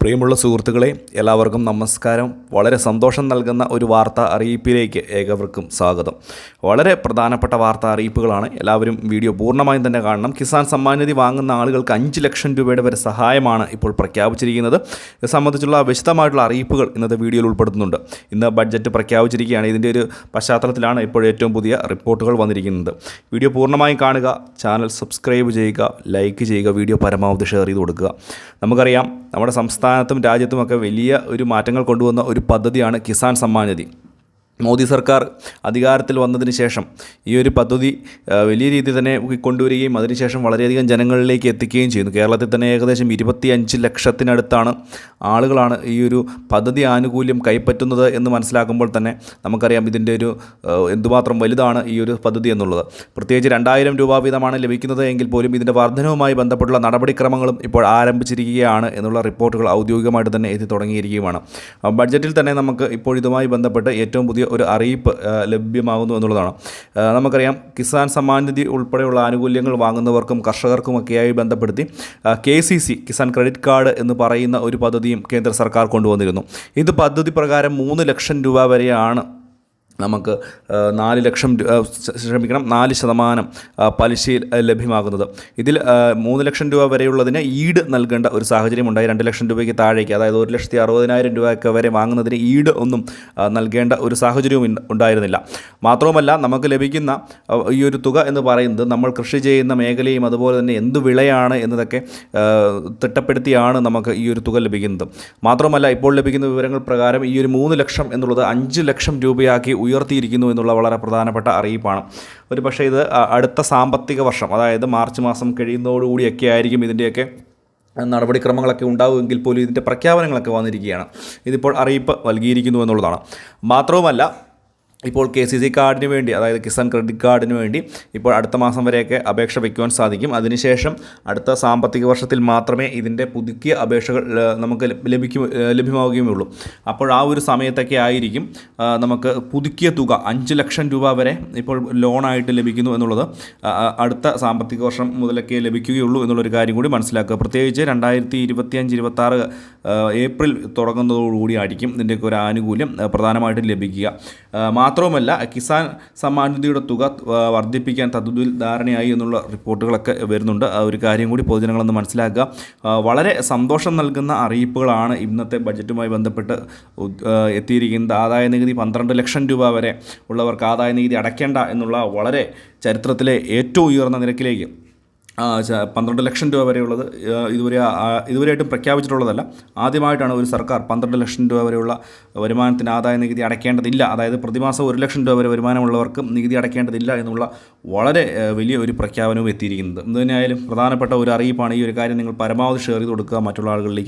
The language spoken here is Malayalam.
പ്രിയമുള്ള സുഹൃത്തുക്കളെ എല്ലാവർക്കും നമസ്കാരം. വളരെ സന്തോഷം നൽകുന്ന ഒരു വാർത്ത അറിയിപ്പിലേക്ക് ഏവർക്കും സ്വാഗതം. വളരെ പ്രധാനപ്പെട്ട വാർത്താ അറിയിപ്പുകളാണ് എല്ലാവരും വീഡിയോ പൂർണമായും തന്നെ കാണണം. കിസാൻ സമ്മാൻ നിധി വാങ്ങുന്ന ആളുകൾക്ക് അഞ്ച് ലക്ഷം രൂപയുടെ വരെ സഹായമാണ് ഇപ്പോൾ പ്രഖ്യാപിച്ചിരിക്കുന്നത്. ഇത് സംബന്ധിച്ചുള്ള വിശദമായിട്ടുള്ള അറിയിപ്പുകൾ ഇന്നത്തെ വീഡിയോയിൽ ഉൾപ്പെടുത്തുന്നുണ്ട്. ഇന്ന് ബഡ്ജറ്റ് പ്രഖ്യാപിച്ചിരിക്കുകയാണ്. ഇതിന്റെ ഒരു പശ്ചാത്തലത്തിലാണ് ഇപ്പോൾ ഏറ്റവും പുതിയ റിപ്പോർട്ടുകൾ വന്നിരിക്കുന്നത്. വീഡിയോ പൂർണമായും കാണുക ചാനൽ സബ്സ്ക്രൈബ് ചെയ്യുക ലൈക്ക് ചെയ്യുക വീഡിയോ പരമാവധി ഷെയർ ചെയ്ത് കൊടുക്കുക. നമുക്കറിയാം നമ്മുടെ സംസ്ഥാനത്തും രാജ്യത്തുമൊക്കെ വലിയ ഒരു മാറ്റങ്ങൾ കൊണ്ടുവന്ന ഒരു പദ്ധതിയാണ് കിസാൻ സമ്മാൻ നിധി. മോദി സർക്കാർ അധികാരത്തിൽ വന്നതിന് ശേഷം ഈ ഒരു പദ്ധതി വലിയ രീതിയിൽ തന്നെ കൊണ്ടുവരികയും അതിനുശേഷം വളരെയധികം ജനങ്ങളിലേക്ക് എത്തിക്കുകയും ചെയ്യുന്നു. കേരളത്തിൽ തന്നെ ഏകദേശം ഇരുപത്തി അഞ്ച് ലക്ഷത്തിനടുത്താണ് ആളുകളാണ് ഈ ഒരു പദ്ധതി ആനുകൂല്യം കൈപ്പറ്റുന്നത് എന്ന് മനസ്സിലാക്കുമ്പോൾ തന്നെ നമുക്കറിയാം ഇതിന്റെ ഒരു എന്തുമാത്രം വലുതാണ് ഈ ഒരു പദ്ധതി എന്നുള്ളത്. പ്രത്യേകിച്ച് രണ്ടായിരം രൂപ വീതമാണ് ലഭിക്കുന്നത് എങ്കിൽ പോലും ഇതിന്റെ വർധനവുമായി ബന്ധപ്പെട്ടുള്ള നടപടിക്രമങ്ങളും ഇപ്പോൾ ആരംഭിച്ചിരിക്കുകയാണ് എന്നുള്ള റിപ്പോർട്ടുകൾ ഔദ്യോഗികമായിട്ട് തന്നെ എത്തി തുടങ്ങിയിരിക്കുകയാണ്. ബഡ്ജറ്റിൽ തന്നെ നമുക്ക് ഇപ്പോൾ ഇതുമായി ബന്ധപ്പെട്ട് ഏറ്റവും പുതിയ ഒരു അറിയിപ്പ് ലഭ്യമാകുന്നു എന്നുള്ളതാണ്. നമുക്കറിയാം കിസാൻ സമ്മാൻ നിധി ഉൾപ്പെടെയുള്ള ആനുകൂല്യങ്ങൾ വാങ്ങുന്നവർക്കും കർഷകർക്കുമൊക്കെയായി ബന്ധപ്പെടുത്തി K C C Kisan credit card എന്ന് പറയുന്ന ഒരു പദ്ധതിയും കേന്ദ്ര സർക്കാർ കൊണ്ടുവന്നിരുന്നു. ഇത് പദ്ധതി പ്രകാരം മൂന്ന് ലക്ഷം രൂപ വരെയാണ് നമുക്ക് നാല് ലക്ഷം ശ്രമിക്കണം നാല് ശതമാനം പലിശയിൽ ലഭ്യമാകുന്നത്. ഇതിൽ മൂന്ന് ലക്ഷം രൂപ വരെയുള്ളതിന് ഈട് നൽകേണ്ട ഒരു സാഹചര്യം ഉണ്ടായി രണ്ട് ലക്ഷം രൂപയ്ക്ക് താഴേക്ക് അതായത് ഒരു ലക്ഷത്തി അറുപതിനായിരം രൂപയൊക്കെ വരെ വാങ്ങുന്നതിന് ഈട് ഒന്നും നൽകേണ്ട ഒരു സാഹചര്യവും ഉണ്ടായിരുന്നില്ല. മാത്രവുമല്ല നമുക്ക് ലഭിക്കുന്ന ഈ ഒരു തുക എന്ന് പറയുന്നത് നമ്മൾ കൃഷി ചെയ്യുന്ന മേഖലയും അതുപോലെ തന്നെ എന്ത് വിളയാണ് എന്നതൊക്കെ തിട്ടപ്പെടുത്തിയാണ് നമുക്ക് ഈ ഒരു തുക ലഭിക്കുന്നത്. മാത്രമല്ല ഇപ്പോൾ ലഭിക്കുന്ന വിവരങ്ങൾ പ്രകാരം ഈ ഒരു മൂന്ന് ലക്ഷം എന്നുള്ളത് അഞ്ച് ലക്ഷം രൂപയാക്കി ഉയർത്തിയിരിക്കുന്നു എന്നുള്ള വളരെ പ്രധാനപ്പെട്ട അറിയിപ്പാണ്. ഒരു പക്ഷേ ഇത് അടുത്ത സാമ്പത്തിക വർഷം അതായത് മാർച്ച് മാസം കഴിയുന്നതോടുകൂടിയൊക്കെ ആയിരിക്കും ഇതിന്റെയൊക്കെ നടപടിക്രമങ്ങളൊക്കെ ഉണ്ടാവുമെങ്കിൽ പോലും ഇതിന്റെ പ്രഖ്യാപനങ്ങളൊക്കെ വന്നിരിക്കുകയാണ്. ഇതിപ്പോൾ അറിയിപ്പ് നൽകിയിരിക്കുന്നു എന്നുള്ളതാണ്. മാത്രവുമല്ല ഇപ്പോൾ കെ സി സി കാർഡിന് വേണ്ടി അതായത് കിസാൻ ക്രെഡിറ്റ് കാർഡിന് വേണ്ടി ഇപ്പോൾ അടുത്ത മാസം വരെയൊക്കെ അപേക്ഷ വയ്ക്കുവാൻ സാധിക്കും. അതിനുശേഷം അടുത്ത സാമ്പത്തിക വർഷത്തിൽ മാത്രമേ ഇതിന്റെ പുതുക്കിയ അപേക്ഷകൾ നമുക്ക് ലഭിക്കും ലഭ്യമാവുകയുമുള്ളൂ അപ്പോൾ ആ ഒരു സമയത്തൊക്കെ ആയിരിക്കും നമുക്ക് പുതുക്കിയ തുക അഞ്ച് ലക്ഷം രൂപ വരെ ഇപ്പോൾ ലോണായിട്ട് ലഭിക്കുന്നു എന്നുള്ളത് അടുത്ത സാമ്പത്തിക വർഷം മുതലൊക്കെ ലഭിക്കുകയുള്ളൂ എന്നുള്ളൊരു കാര്യം കൂടി മനസ്സിലാക്കുക. പ്രത്യേകിച്ച് രണ്ടായിരത്തി ഇരുപത്തിയഞ്ച് ഇരുപത്താറ് ഏപ്രിൽ തുടങ്ങുന്നതോടുകൂടിയായിരിക്കും ഇതിന്റെയൊക്കെ ഒരു ആനുകൂല്യം പ്രധാനമായിട്ടും ലഭിക്കുക. മാത്രവുമല്ല കിസാൻ സമ്മാൻ നിധിയുടെ തുക വർദ്ധിപ്പിക്കാൻ തത്വത്തിൽ ധാരണയായി എന്നുള്ള റിപ്പോർട്ടുകളൊക്കെ വരുന്നുണ്ട്. ആ ഒരു കാര്യം കൂടി പൊതുജനങ്ങളൊന്ന് മനസ്സിലാക്കുക. വളരെ സന്തോഷം നൽകുന്ന അറിയിപ്പുകളാണ് ഇന്നത്തെ ബഡ്ജറ്റുമായി ബന്ധപ്പെട്ട് എത്തിയിരിക്കുന്നത്. ആദായ നികുതി പന്ത്രണ്ട് ലക്ഷം രൂപ വരെ ഉള്ളവർക്ക് ആദായ നികുതി അടയ്ക്കേണ്ട എന്നുള്ള വളരെ ചരിത്രത്തിലെ ഏറ്റവും ഉയർന്ന നിരക്കിലേക്ക് പന്ത്രണ്ട് ലക്ഷം രൂപ വരെയുള്ളത് ഇതുവരെ ഇതുവരെയായിട്ടും പ്രഖ്യാപിച്ചിട്ടുള്ളതല്ല. ആദ്യമായിട്ടാണ് ഒരു സർക്കാർ പന്ത്രണ്ട് ലക്ഷം രൂപ വരെയുള്ള വരുമാനത്തിന് ആദായ നികുതി അടയ്ക്കേണ്ടതില്ല. അതായത് പ്രതിമാസം ഒരു ലക്ഷം രൂപ വരെ വരുമാനമുള്ളവർക്ക് നികുതി അടയ്ക്കേണ്ടതില്ല എന്നുള്ള വളരെ വലിയ ഒരു പ്രഖ്യാപനവും എത്തിയിരിക്കുന്നത്. എന്തു തന്നെയായാലും പ്രധാനപ്പെട്ട ഒരു അറിയിപ്പാണ് ഈ ഒരു കാര്യം നിങ്ങൾ പരമാവധി ഷെയർ ചെയ്ത് കൊടുക്കുക മറ്റുള്ള ആളുകളിലേക്ക്.